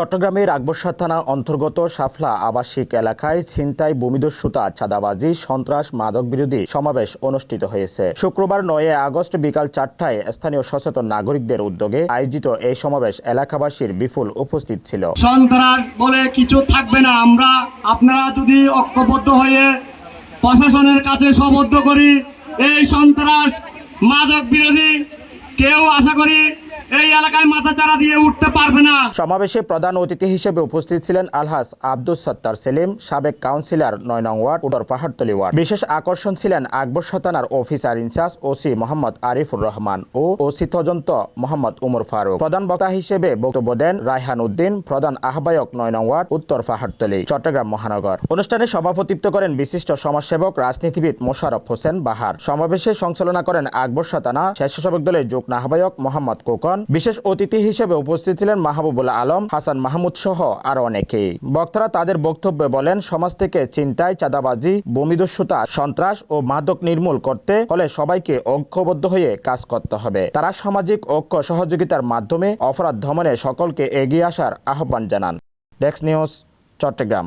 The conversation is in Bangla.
চট্টগ্রামের আকবরসাদ থানা অন্তর্গত সাফলা আবাসিক এলাকায় ছিনতাই, ভূমিদস্যুতা, চাঁদাবাজি, সন্ত্রাস, মাদক বিরোধী সমাবেশ অনুষ্ঠিত হয়েছে। শুক্রবার নয় আগস্ট বিকাল চারটায় স্থানীয় সচেতন নাগরিকদের উদ্যোগে আয়োজিত এই সমাবেশ এলাকাবাসীর বিপুল উপস্থিত ছিল। সন্ত্রাস বলে কিছু থাকবে না। আমরা আপনারা যদি ঐক্যবদ্ধ হয়ে প্রশাসনের কাছে সবদ্ধ করি, এই সন্ত্রাস, মাদক বিরোধী কেউ আশা করি সমাবেশে প্রধান অতিথি হিসেবে উপস্থিত ছিলেন আলহাস আব্দুল সত্তার সেলিম, সাবেক কাউন্সিলর নয় নং ওয়ার্ড, উত্তর পাহাড়তলি ওয়ার্ড। বিশেষ আকর্ষণ ছিলেন আকবর থানার officer in charge OC Mohammad Arifur Rahman O OC তদন্ত মোহাম্মদ উমর ফারুক। প্রধান বক্তা হিসেবে বক্তব্য দেন রায়হান উদ্দিন, প্রধান আহ্বায়ক নয় নং ওয়ার্ড, উত্তর পাহাড়তলি, চট্টগ্রাম মহানগর। অনুষ্ঠানে সভাপতিত্ব করেন বিশিষ্ট সমাজসেবক রাজনীতিবিদ মোশারফ হোসেন বাহার। সমাবেশে সঞ্চালনা করেন আকবর সতানা, স্বেচ্ছাসেবক দলের যুগ্ম আহ্বায়ক মোহাম্মদ কোকন বিশেষ অতিথি হিসেবে উপস্থিত ছিলেন মাহবুবুল আলম, হাসান মাহমুদ সহ আরও অনেকেই। বক্তারা তাদের বক্তব্যে বলেন, সমাজ থেকে চিন্তায় চাঁদাবাজি, ভূমিদস্যুতা, সন্ত্রাস ও মাদক নির্মূল করতে হলে সবাইকে ঐক্যবদ্ধ হয়ে কাজ করতে হবে। তারা সামাজিক ঐক্য সহযোগিতার মাধ্যমে অপরাধ দমনে সকলকে এগিয়ে আসার আহ্বান জানান। ডেক্স নিউজ, চট্টগ্রাম।